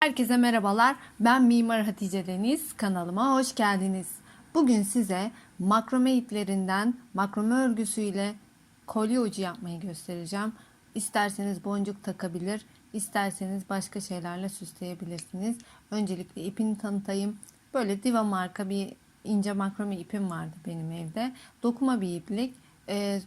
Herkese merhabalar. Ben Mimar Hatice Deniz. Kanalıma hoş geldiniz. Bugün size makrome iplerinden makrome örgüsüyle kolye ucu yapmayı göstereceğim. İsterseniz boncuk takabilir, isterseniz başka şeylerle süsleyebilirsiniz. Öncelikle ipini tanıtayım. Böyle Diva marka bir ince makrome ipim vardı benim evde. Dokuma bir iplik. Ee,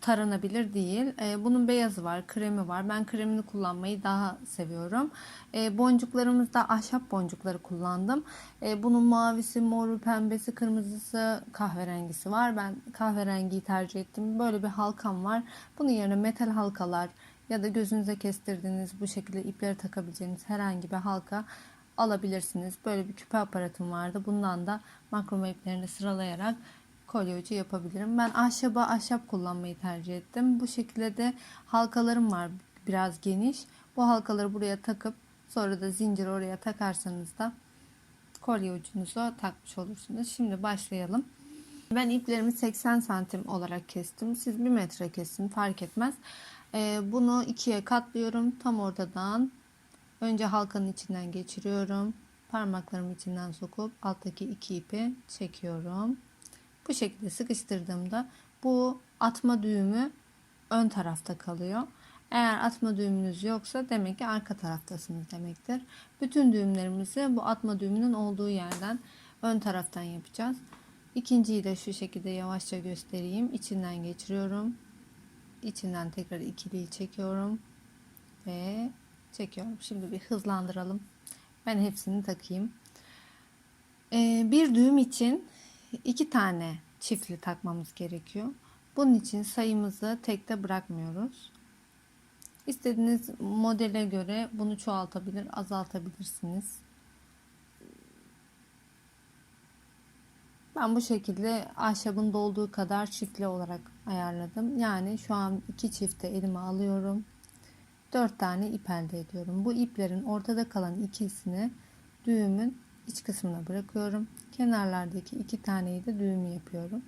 taranabilir değil. E, bunun beyazı var, kremi var. Ben kremini kullanmayı daha seviyorum. E, boncuklarımızda ahşap boncukları kullandım. E, bunun mavisi, moru, pembesi, kırmızısı, kahverengisi var. Ben kahverengiyi tercih ettim. Böyle bir halkam var. Bunun yerine metal halkalar ya da gözünüze kestirdiğiniz bu şekilde ipleri takabileceğiniz herhangi bir halka alabilirsiniz. Böyle bir küpe aparatım vardı. Bundan da makrome iplerini sıralayarak kolye ucu yapabilirim. Ben ahşaba ahşap kullanmayı tercih ettim. Bu şekilde de halkalarım var biraz geniş. Bu halkaları buraya takıp sonra da zincir oraya takarsanız da kolye ucunuzu takmış olursunuz. Şimdi başlayalım. Ben iplerimi 80 santim olarak kestim. Siz 1 metre kesin fark etmez. Ee, bunu ikiye katlıyorum. Tam ortadan önce halkanın içinden geçiriyorum. Parmaklarımı içinden sokup alttaki iki ipi çekiyorum. Bu şekilde sıkıştırdığımda bu atma düğümü ön tarafta kalıyor. Eğer atma düğümünüz yoksa demek ki arka taraftasınız demektir. Bütün düğümlerimizi bu atma düğümünün olduğu yerden ön taraftan yapacağız. İkinciyi de şu şekilde yavaşça göstereyim. İçinden geçiriyorum. İçinden tekrar ikiliyi çekiyorum. Ve çekiyorum. Şimdi bir hızlandıralım. Ben hepsini takayım. Ee, bir düğüm için iki tane çiftli takmamız gerekiyor. Bunun için sayımızı tekte bırakmıyoruz. İstediğiniz modele göre bunu çoğaltabilir, azaltabilirsiniz. Ben bu şekilde ahşabın dolduğu kadar çiftli olarak ayarladım. Yani şu an iki çifte elime alıyorum. Dört tane ip elde ediyorum. Bu iplerin ortada kalan ikisini düğümün iç kısmına bırakıyorum. Kenarlardaki iki taneyi de düğüm yapıyorum.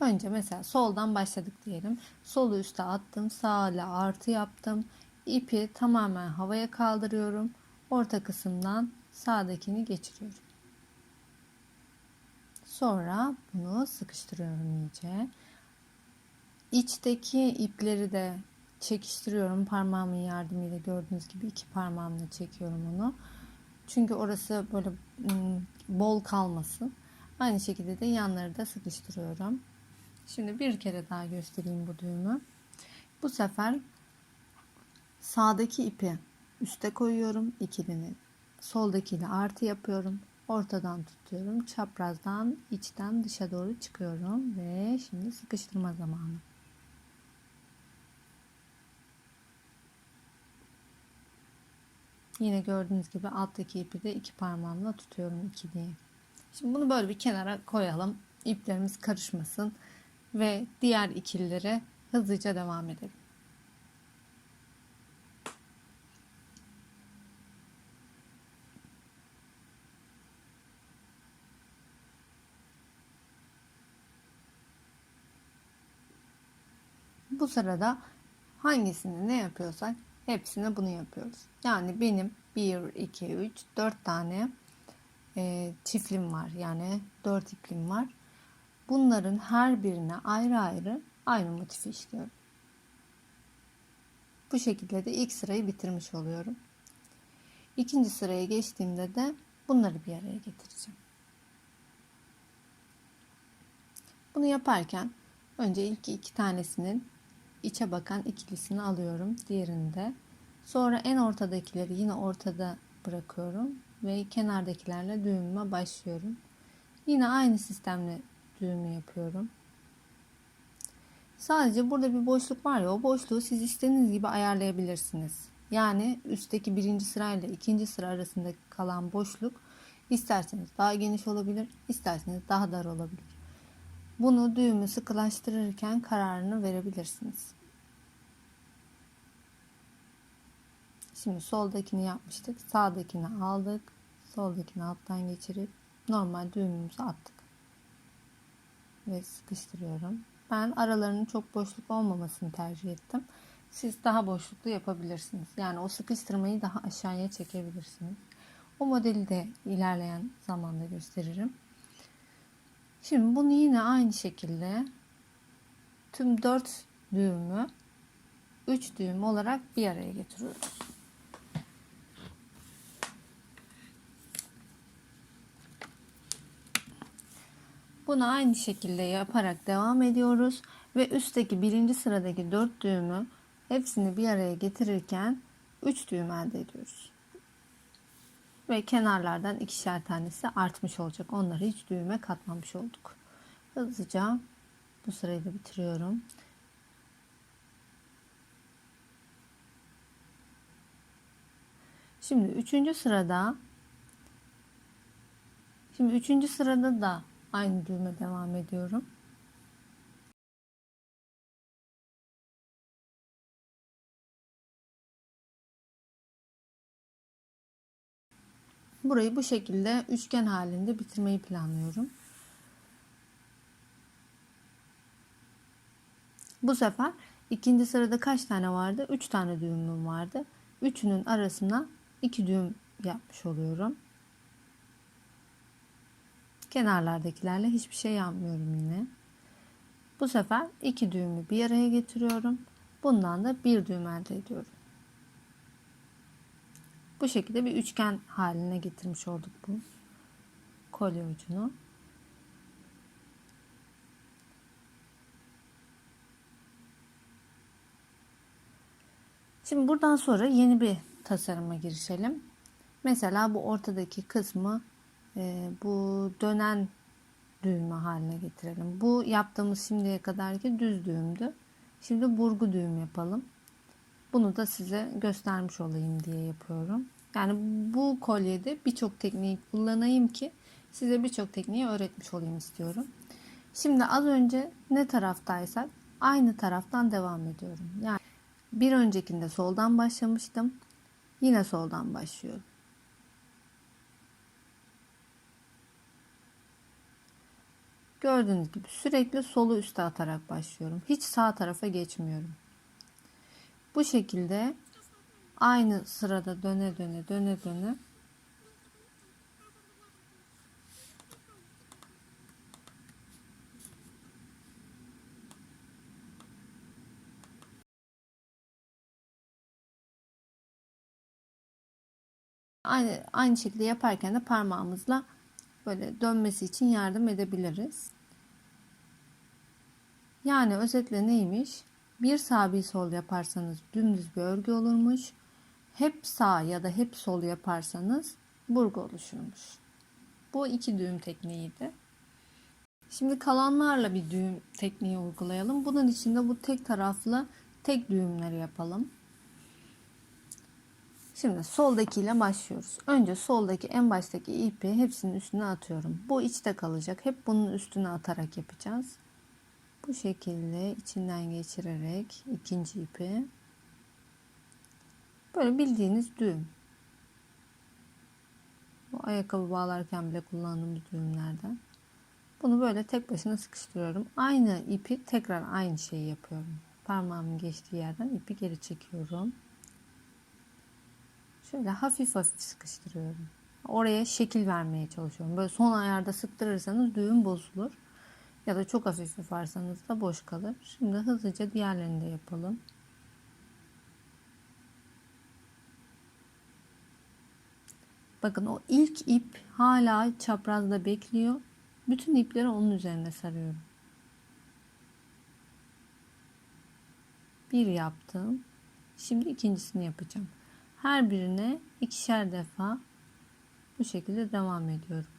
Önce mesela soldan başladık diyelim. Solu üste attım. Sağ ile artı yaptım. İpi tamamen havaya kaldırıyorum. Orta kısımdan sağdakini geçiriyorum. Sonra bunu sıkıştırıyorum iyice. İçteki ipleri de çekiştiriyorum parmağımın yardımıyla gördüğünüz gibi iki parmağımla çekiyorum onu. Çünkü orası böyle bol kalmasın. Aynı şekilde de yanları da sıkıştırıyorum. Şimdi bir kere daha göstereyim bu düğümü. Bu sefer sağdaki ipi üste koyuyorum ikilini. Soldakiyle artı yapıyorum. Ortadan tutuyorum. Çaprazdan içten dışa doğru çıkıyorum ve şimdi sıkıştırma zamanı. Yine gördüğünüz gibi alttaki ipi de iki parmağımla tutuyorum ikiliyi. Şimdi bunu böyle bir kenara koyalım. İplerimiz karışmasın ve diğer ikililere hızlıca devam edelim. Bu sırada hangisini ne yapıyorsak hepsine bunu yapıyoruz. Yani benim 1, 2, 3, 4 tane e, çiftlim var. Yani 4 iplim var. Bunların her birine ayrı ayrı aynı motifi işliyorum. Bu şekilde de ilk sırayı bitirmiş oluyorum. İkinci sıraya geçtiğimde de bunları bir araya getireceğim. Bunu yaparken önce ilk iki tanesinin içe bakan ikilisini alıyorum. Diğerini de. Sonra en ortadakileri yine ortada bırakıyorum ve kenardakilerle düğümüme başlıyorum. Yine aynı sistemle düğümü yapıyorum. Sadece burada bir boşluk var ya o boşluğu siz istediğiniz gibi ayarlayabilirsiniz. Yani üstteki birinci sırayla ikinci sıra arasında kalan boşluk isterseniz daha geniş olabilir, isterseniz daha dar olabilir. Bunu düğümü sıkılaştırırken kararını verebilirsiniz. Şimdi soldakini yapmıştık. Sağdakini aldık. Soldakini alttan geçirip normal düğümümüzü attık. Ve sıkıştırıyorum. Ben aralarının çok boşluk olmamasını tercih ettim. Siz daha boşluklu yapabilirsiniz. Yani o sıkıştırmayı daha aşağıya çekebilirsiniz. O modeli de ilerleyen zamanda gösteririm. Şimdi bunu yine aynı şekilde tüm 4 düğümü 3 düğüm olarak bir araya getiriyoruz. Bunu aynı şekilde yaparak devam ediyoruz ve üstteki birinci sıradaki 4 düğümü hepsini bir araya getirirken 3 düğüm elde ediyoruz. Ve kenarlardan ikişer tanesi artmış olacak. Onları hiç düğüme katmamış olduk. Hızlıca bu sırayı da bitiriyorum. Şimdi üçüncü sırada Şimdi üçüncü sırada da aynı düğüme devam ediyorum. Burayı bu şekilde üçgen halinde bitirmeyi planlıyorum. Bu sefer ikinci sırada kaç tane vardı? 3 tane düğümüm vardı. Üçünün arasına 2 düğüm yapmış oluyorum. Kenarlardakilerle hiçbir şey yapmıyorum yine. Bu sefer iki düğümü bir araya getiriyorum. Bundan da bir düğüm elde ediyorum. Bu şekilde bir üçgen haline getirmiş olduk bu kolye ucunu. Şimdi buradan sonra yeni bir tasarıma girişelim. Mesela bu ortadaki kısmı e, bu dönen düğümü haline getirelim. Bu yaptığımız şimdiye kadarki düz düğümdü. Şimdi burgu düğüm yapalım. Bunu da size göstermiş olayım diye yapıyorum. Yani bu kolyede birçok tekniği kullanayım ki size birçok tekniği öğretmiş olayım istiyorum. Şimdi az önce ne taraftaysak aynı taraftan devam ediyorum. Yani bir öncekinde soldan başlamıştım. Yine soldan başlıyorum. Gördüğünüz gibi sürekli solu üste atarak başlıyorum. Hiç sağ tarafa geçmiyorum. Bu şekilde aynı sırada döne döne döne döne Aynı, aynı şekilde yaparken de parmağımızla böyle dönmesi için yardım edebiliriz. Yani özetle neymiş? Bir sağ bir sol yaparsanız dümdüz bir örgü olurmuş. Hep sağ ya da hep sol yaparsanız burgu oluşurmuş. Bu iki düğüm tekniğiydi. Şimdi kalanlarla bir düğüm tekniği uygulayalım. Bunun için de bu tek taraflı tek düğümleri yapalım. Şimdi soldakiyle başlıyoruz. Önce soldaki en baştaki ipi hepsinin üstüne atıyorum. Bu içte kalacak. Hep bunun üstüne atarak yapacağız. Bu şekilde içinden geçirerek ikinci ipi böyle bildiğiniz düğüm. Bu ayakkabı bağlarken bile kullandığımız düğümlerden. Bunu böyle tek başına sıkıştırıyorum. Aynı ipi tekrar aynı şeyi yapıyorum. Parmağımın geçtiği yerden ipi geri çekiyorum. Şöyle hafif hafif sıkıştırıyorum. Oraya şekil vermeye çalışıyorum. Böyle son ayarda sıktırırsanız düğüm bozulur. Ya da çok hafif yaparsanız da boş kalır. Şimdi hızlıca diğerlerini de yapalım. Bakın o ilk ip hala çaprazda bekliyor. Bütün ipleri onun üzerine sarıyorum. Bir yaptım. Şimdi ikincisini yapacağım. Her birine ikişer defa bu şekilde devam ediyorum.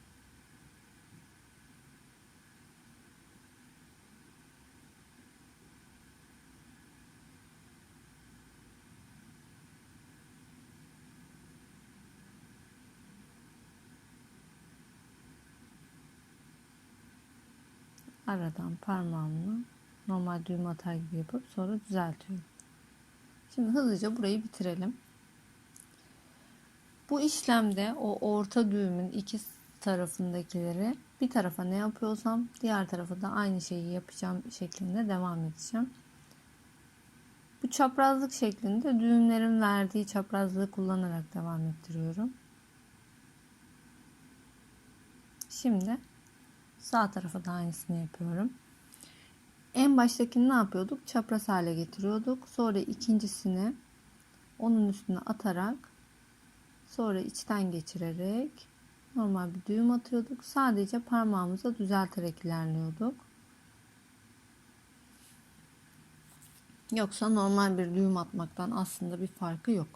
Aradan parmağımla normal düğüm atar gibi yapıp sonra düzeltiyorum. Şimdi hızlıca burayı bitirelim. Bu işlemde o orta düğümün iki tarafındakileri bir tarafa ne yapıyorsam diğer tarafa da aynı şeyi yapacağım şeklinde devam edeceğim. Bu çaprazlık şeklinde düğümlerin verdiği çaprazlığı kullanarak devam ettiriyorum. Şimdi sağ tarafa da aynısını yapıyorum. En baştakini ne yapıyorduk? Çapraz hale getiriyorduk. Sonra ikincisini onun üstüne atarak sonra içten geçirerek normal bir düğüm atıyorduk. Sadece parmağımıza düzelterek ilerliyorduk. Yoksa normal bir düğüm atmaktan aslında bir farkı yok.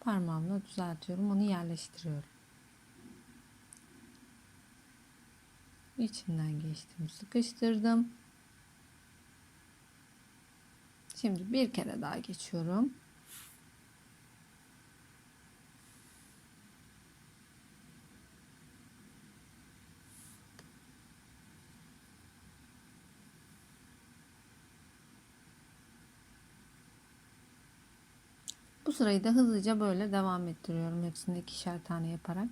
Parmağımla düzeltiyorum. Onu yerleştiriyorum. İçinden geçtim. Sıkıştırdım. Şimdi bir kere daha geçiyorum. Sırayı da hızlıca böyle devam ettiriyorum. Hepsini ikişer tane yaparak.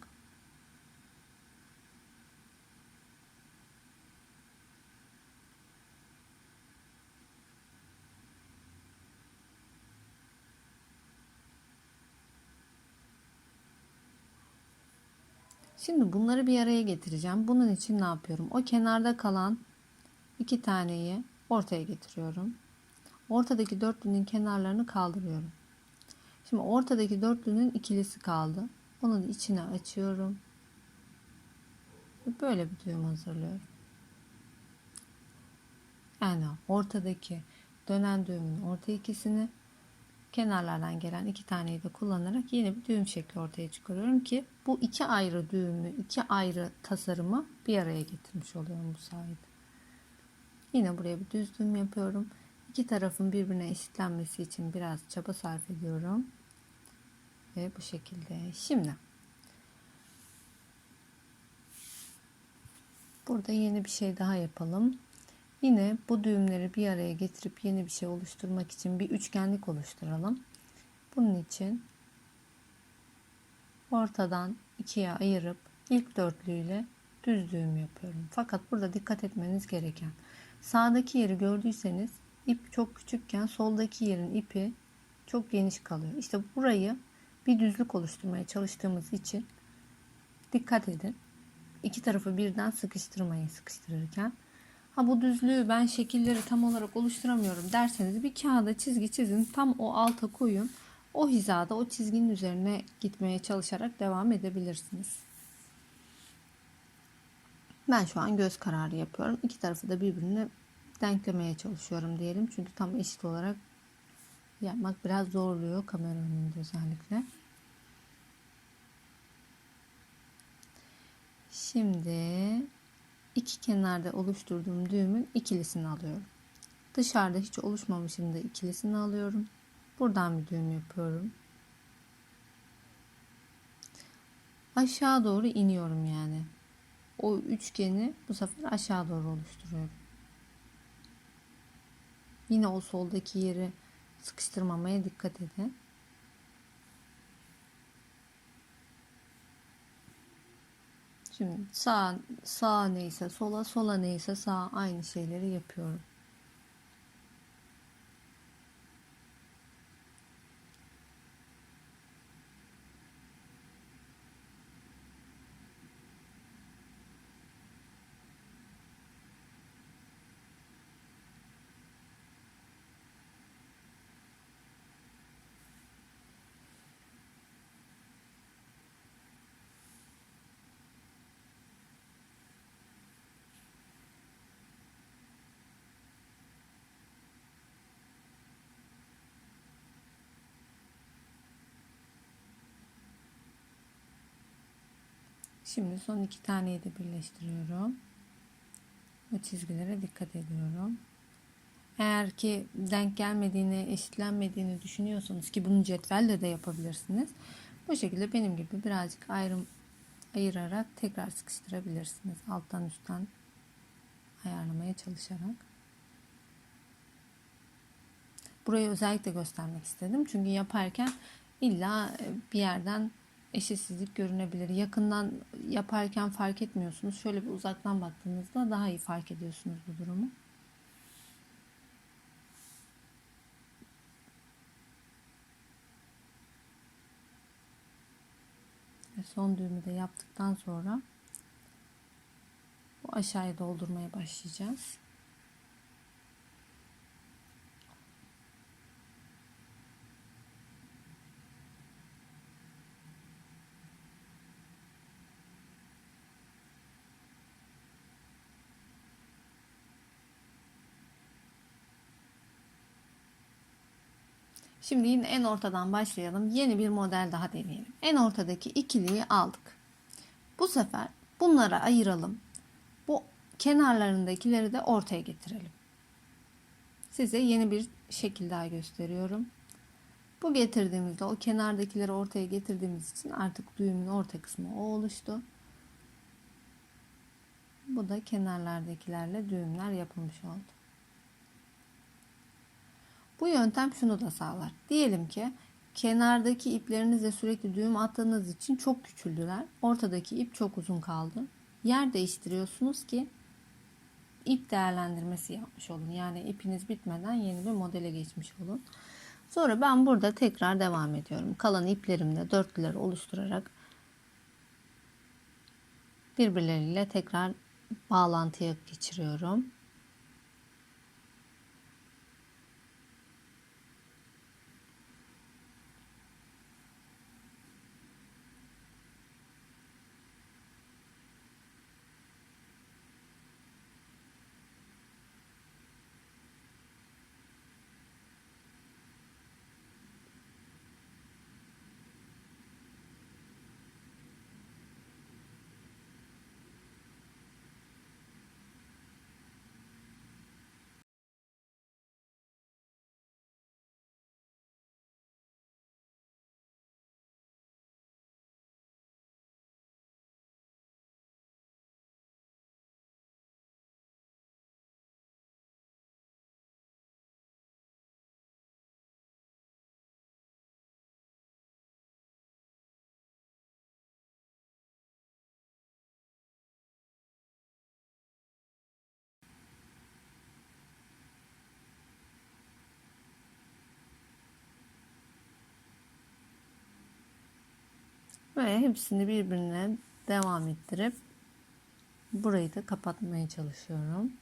Şimdi bunları bir araya getireceğim. Bunun için ne yapıyorum? O kenarda kalan iki taneyi ortaya getiriyorum. Ortadaki dörtlünün kenarlarını kaldırıyorum. Şimdi ortadaki dörtlünün ikilisi kaldı. Onun içine açıyorum. Böyle bir düğüm hazırlıyorum. Yani ortadaki dönen düğümün orta ikisini kenarlardan gelen iki taneyi de kullanarak yeni bir düğüm şekli ortaya çıkarıyorum ki bu iki ayrı düğümü, iki ayrı tasarımı bir araya getirmiş oluyorum bu sayede. Yine buraya bir düz düğüm yapıyorum. İki tarafın birbirine eşitlenmesi için biraz çaba sarf ediyorum. Ve bu şekilde. Şimdi burada yeni bir şey daha yapalım. Yine bu düğümleri bir araya getirip yeni bir şey oluşturmak için bir üçgenlik oluşturalım. Bunun için ortadan ikiye ayırıp ilk dörtlüyle düz düğüm yapıyorum. Fakat burada dikkat etmeniz gereken sağdaki yeri gördüyseniz ip çok küçükken soldaki yerin ipi çok geniş kalıyor. İşte burayı bir düzlük oluşturmaya çalıştığımız için dikkat edin. İki tarafı birden sıkıştırmayın sıkıştırırken. Ha bu düzlüğü ben şekilleri tam olarak oluşturamıyorum derseniz bir kağıda çizgi çizin. Tam o alta koyun. O hizada o çizginin üzerine gitmeye çalışarak devam edebilirsiniz. Ben şu an göz kararı yapıyorum. İki tarafı da birbirine denklemeye çalışıyorum diyelim. Çünkü tam eşit olarak yapmak biraz zorluyor kamera önünde özellikle. Şimdi iki kenarda oluşturduğum düğümün ikilisini alıyorum. Dışarıda hiç oluşmamışın da ikilisini alıyorum. Buradan bir düğüm yapıyorum. Aşağı doğru iniyorum yani. O üçgeni bu sefer aşağı doğru oluşturuyorum. Yine o soldaki yeri sıkıştırmamaya dikkat edin. Şimdi sağ sağ neyse sola sola neyse sağ aynı şeyleri yapıyorum. Şimdi son iki taneyi de birleştiriyorum. Bu çizgilere dikkat ediyorum. Eğer ki denk gelmediğini, eşitlenmediğini düşünüyorsanız ki bunu cetvelle de yapabilirsiniz. Bu şekilde benim gibi birazcık ayrım ayırarak tekrar sıkıştırabilirsiniz. Alttan üstten ayarlamaya çalışarak. Burayı özellikle göstermek istedim. Çünkü yaparken illa bir yerden eşitsizlik görünebilir. Yakından yaparken fark etmiyorsunuz. Şöyle bir uzaktan baktığınızda daha iyi fark ediyorsunuz bu durumu. son düğümü de yaptıktan sonra bu aşağıya doldurmaya başlayacağız. Şimdi yine en ortadan başlayalım. Yeni bir model daha deneyelim. En ortadaki ikiliyi aldık. Bu sefer bunlara ayıralım. Bu kenarlarındakileri de ortaya getirelim. Size yeni bir şekil daha gösteriyorum. Bu getirdiğimizde o kenardakileri ortaya getirdiğimiz için artık düğümün orta kısmı o oluştu. Bu da kenarlardakilerle düğümler yapılmış oldu. Bu yöntem şunu da sağlar. Diyelim ki kenardaki iplerinizle sürekli düğüm attığınız için çok küçüldüler. Ortadaki ip çok uzun kaldı. Yer değiştiriyorsunuz ki ip değerlendirmesi yapmış olun. Yani ipiniz bitmeden yeni bir modele geçmiş olun. Sonra ben burada tekrar devam ediyorum. Kalan iplerimle dörtlüleri oluşturarak birbirleriyle tekrar bağlantıya geçiriyorum. Ve hepsini birbirine devam ettirip burayı da kapatmaya çalışıyorum.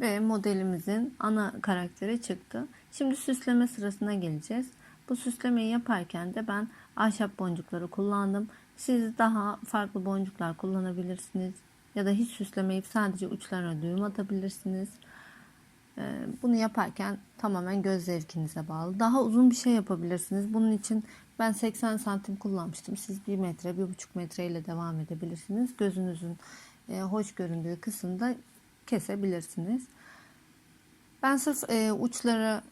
Ve modelimizin ana karakteri çıktı. Şimdi süsleme sırasına geleceğiz. Bu süslemeyi yaparken de ben ahşap boncukları kullandım. Siz daha farklı boncuklar kullanabilirsiniz. Ya da hiç süslemeyip sadece uçlarına düğüm atabilirsiniz. Ee, bunu yaparken tamamen göz zevkinize bağlı. Daha uzun bir şey yapabilirsiniz. Bunun için ben 80 santim kullanmıştım. Siz 1 metre, 1,5 metre ile devam edebilirsiniz. Gözünüzün e, hoş göründüğü kısımda kesebilirsiniz. Ben sırf e, uçları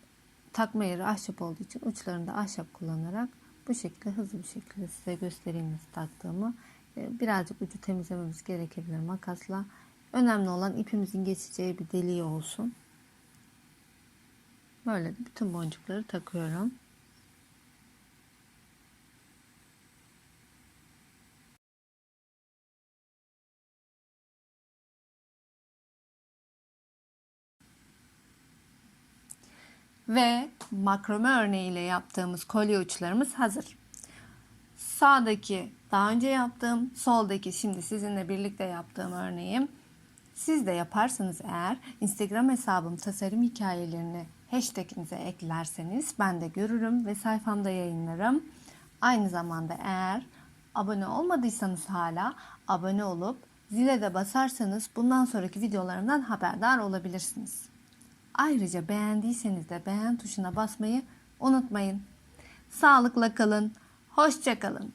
takma yeri ahşap olduğu için uçlarını da ahşap kullanarak bu şekilde hızlı bir şekilde size göstereyim nasıl taktığımı. E, birazcık ucu temizlememiz gerekebilir makasla. Önemli olan ipimizin geçeceği bir deliği olsun. Böyle bütün boncukları takıyorum. Ve makrome örneğiyle yaptığımız kolye uçlarımız hazır. Sağdaki daha önce yaptığım, soldaki şimdi sizinle birlikte yaptığım örneğim. Siz de yaparsanız eğer Instagram hesabım tasarım hikayelerini hashtaginize eklerseniz ben de görürüm ve sayfamda yayınlarım. Aynı zamanda eğer abone olmadıysanız hala abone olup zile de basarsanız bundan sonraki videolarımdan haberdar olabilirsiniz. Ayrıca beğendiyseniz de beğen tuşuna basmayı unutmayın. Sağlıkla kalın, hoşça kalın.